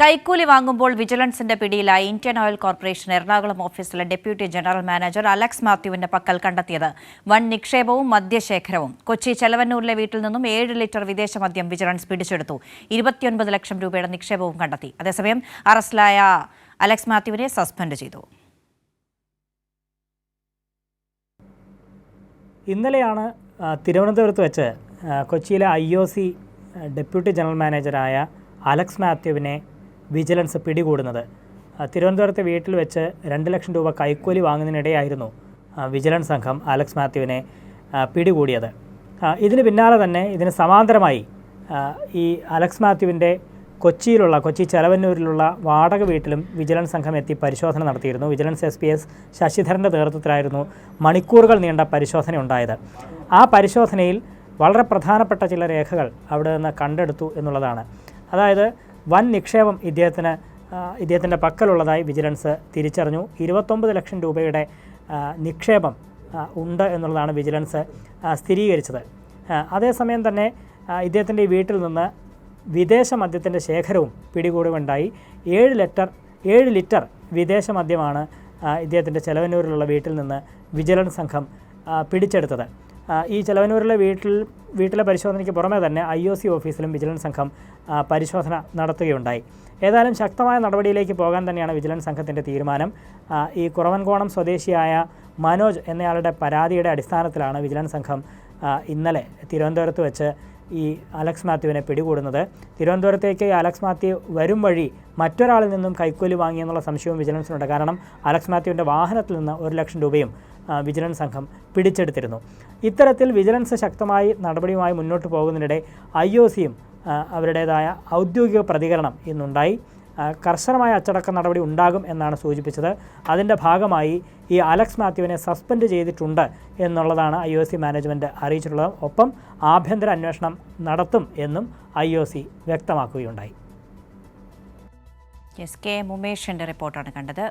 കൈക്കൂലി വാങ്ങുമ്പോൾ വിജിലൻസിന്റെ പിടിയിലായി ഇന്ത്യൻ ഓയിൽ കോർപ്പറേഷൻ എറണാകുളം ഓഫീസിലെ ഡെപ്യൂട്ടി ജനറൽ മാനേജർ അലക്സ് മാത്യുവിന്റെ പക്കൽ കണ്ടെത്തിയത്. വൻ നിക്ഷേപവും മദ്യശേഖരവും. കൊച്ചി ചെലവന്നൂരിലെ വീട്ടിൽ നിന്നും ഏഴ് ലിറ്റർ വിദേശ മദ്യം വിജിലൻസ് പിടിച്ചെടുത്തു. ഇരുപത്തിയൊൻപത് ലക്ഷം രൂപയുടെ നിക്ഷേപവും കണ്ടെത്തി. അതേസമയം അറസ്റ്റിലായ അലക്സ് മാത്യുവിനെ സസ്പെൻഡ് ചെയ്തു. ഇന്നലെയാണ് തിരുവനന്തപുരത്ത് വെച്ച് കൊച്ചിയിലെ ഐ ഡെപ്യൂട്ടി ജനറൽ മാനേജറായ അലക്സ് മാത്യുവിനെ വിജിലൻസ് പിടികൂടുന്നത്. തിരുവനന്തപുരത്തെ വീട്ടിൽ വെച്ച് രണ്ട് ലക്ഷം രൂപ കൈക്കൂലി വാങ്ങുന്നതിനിടെയായിരുന്നു വിജിലൻസ് സംഘം അലക്സ് മാത്യുവിനെ പിടികൂടിയത്. ഇതിന് പിന്നാലെ തന്നെ ഇതിന് സമാന്തരമായി ഈ അലക്സ് മാത്യുവിന്റെ കൊച്ചിയിലുള്ള കൊച്ചി ചെലവന്നൂരിലുള്ള വാടക വീട്ടിലും വിജിലൻസ് സംഘം എത്തി പരിശോധന നടത്തിയിരുന്നു. വിജിലൻസ് എസ് പി എസ് ശശിധരന്റെ നേതൃത്വത്തിലായിരുന്നു മണിക്കൂറുകൾ നീണ്ട പരിശോധന ഉണ്ടായത്. ആ പരിശോധനയിൽ വളരെ പ്രധാനപ്പെട്ട ചില രേഖകൾ അവിടെ നിന്ന് കണ്ടെടുത്തു എന്നുള്ളതാണ്. അതായത് വൻ നിക്ഷേപം ഇദ്ദേഹത്തിന് ഇദ്ദേഹത്തിന്റെ പക്കലുള്ളതായി വിജിലൻസ് തിരിച്ചറിഞ്ഞു. ഇരുപത്തൊമ്പത് ലക്ഷം രൂപയുടെ നിക്ഷേപം ഉണ്ട് എന്നുള്ളതാണ് വിജിലൻസ് സ്ഥിരീകരിച്ചത്. അതേസമയം തന്നെ ഇദ്ദേഹത്തിന്റെ വീട്ടിൽ നിന്ന് വിദേശ മദ്യത്തിന്റെ ശേഖരവും പിടികൂടുകയുണ്ടായി. ഏഴ് ലിറ്റർ ഏഴ് ലിറ്റർ വിദേശ മദ്യമാണ് ഇദ്ദേഹത്തിന്റെ ചെലവന്നൂരിലുള്ള വീട്ടിൽ നിന്ന് വിജിലൻസ് സംഘം പിടിച്ചെടുത്തത്. ഈ ചെലവനൂരിലെ വീട്ടിൽ വീട്ടിലെ പരിശോധനയ്ക്ക് പുറമെ തന്നെ ഐ ഒ സി ഓഫീസിലും വിജിലൻസ് സംഘം പരിശോധന നടത്തുകയുണ്ടായി. ഏതായാലും ശക്തമായ നടപടിയിലേക്ക് പോകാൻ തന്നെയാണ് വിജിലൻസ് സംഘത്തിന്റെ തീരുമാനം. ഈ കുറവൻകോണം സ്വദേശിയായ മനോജ് എന്നയാളുടെ പരാതിയുടെ അടിസ്ഥാനത്തിലാണ് വിജിലൻസ് സംഘം ഇന്നലെ തിരുവനന്തപുരത്ത് വെച്ച് ഈ അലക്സ് മാത്യുവിനെ പിടികൂടുന്നത്. തിരുവനന്തപുരത്തേക്ക് അലക്സ് മാത്യു വരും വഴി മറ്റൊരാളിൽ നിന്നും കൈക്കൂലി വാങ്ങിയെന്നുള്ള സംശയവും വിജിലൻസിനുണ്ട്. കാരണം അലക്സ് മാത്യുവിന്റെ വാഹനത്തിൽ നിന്ന് ഒരു ലക്ഷം രൂപയും വിജിലൻസ് സംഘം പിടിച്ചെടുത്തിരുന്നു. ഇത്തരത്തിൽ വിജിലൻസ് ശക്തമായി നടപടിയുമായി മുന്നോട്ട് പോകുന്നതിനിടെ ഐ ഒ സിയും അവരുടേതായ ഔദ്യോഗിക പ്രതികരണം ഇന്നുണ്ടായി. കർശനമായ അച്ചടക്ക നടപടി ഉണ്ടാകും എന്നാണ് സൂചിപ്പിച്ചത്. അതിന്റെ ഭാഗമായി ഈ അലക്സ് മാത്യുവിനെ സസ്പെൻഡ് ചെയ്തിട്ടുണ്ട് എന്നുള്ളതാണ് ഐ ഒ സി മാനേജ്മെന്റ് അറിയിച്ചിട്ടുള്ളത്. ഒപ്പം ആഭ്യന്തര അന്വേഷണം നടത്തും എന്നും ഐ ഒ സി വ്യക്തമാക്കുകയുണ്ടായി. എസ് കെ മുമേഷിന്റെ റിപ്പോർട്ടാണ് കണ്ടത്.